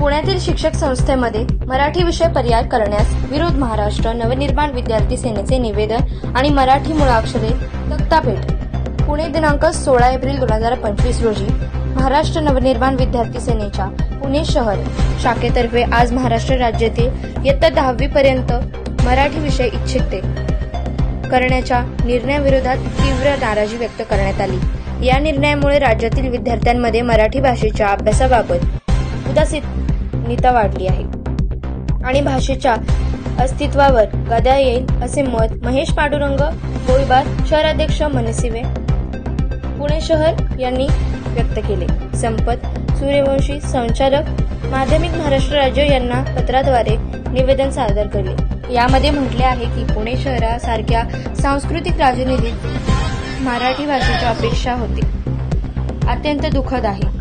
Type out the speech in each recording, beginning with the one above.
पुण्यातील शिक्षक संस्थेमध्ये मराठी विषय पर्याय करण्यास विरोध महाराष्ट्र नवनिर्माण विद्यार्थी सेनेचे निवेदन आणि मराठी मुळाक्षरे तक्तापेठ पुणे दिनांक सोळा एप्रिल दोन हजार पंचवीस रोजी महाराष्ट्र नवनिर्माण विद्यार्थी सेनेच्या पुणे शहर शाखेतर्फे आज महाराष्ट्र राज्यातील इयत्ता दहावी पर्यंत मराठी विषय इच्छिते करण्याच्या निर्णयाविरोधात तीव्र नाराजी व्यक्त करण्यात आली. या निर्णयामुळे राज्यातील विद्यार्थ्यांमध्ये मराठी भाषेच्या अभ्यासाबाबत उदासीनता वाढली आहे. आणि भाषेच्या अस्तित्वावर गदा येईल असे मत महेश पांडुरंग गोळीबार शहराध्यक्ष मनसिवे पुणे शहर यांनी व्यक्त केले. संपत सूर्यवंशी संचालक माध्यमिक महाराष्ट्र राज्य यांना पत्राद्वारे निवेदन सादर केले यामध्ये म्हटले आहे की पुणे शहरासारख्या सांस्कृतिक राजनिधीत मराठी भाषेची अपेक्षा होती. अत्यंत दुःखद आहे.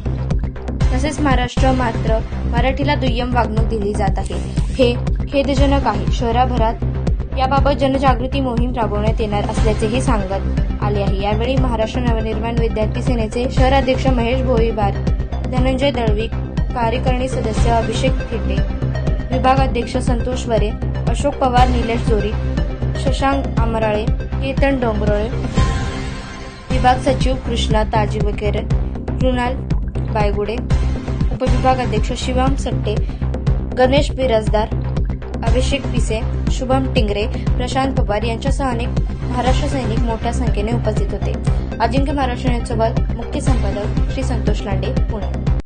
तसेच महाराष्ट्र मात्र मराठीला दुय्यम वागणूक दिली जात आहे. हे खेदजनक आहे. शहराभरात याबाबत जनजागृती मोहीम राबवण्यात येणार असल्याचेही सांगत आले आहे. यावेळी महाराष्ट्र नवनिर्माण विद्यार्थी सेनेचे शहराध्यक्ष महेश भोईबार धनंजय दळवी कार्यकारिणी सदस्य अभिषेक थेटे विभाग अध्यक्ष संतोष वरे अशोक पवार निलेश जोरी शशांक आमराळे केतन डोंगरोळे विभाग सचिव कृष्णा ताजी वगैरे कृणाल बायगुडे उपविभाग अध्यक्ष शिवम सट्टे गणेश बिराजदार अभिषेक पिसे शुभम टिंगरे प्रशांत पवार यांच्यासह अनेक महाराष्ट्र सैनिक मोठ्या संख्येने उपस्थित होते. अजिंक्य महाराष्ट्र सोबत मुख्य संपादक श्री संतोष लांडे पुणे.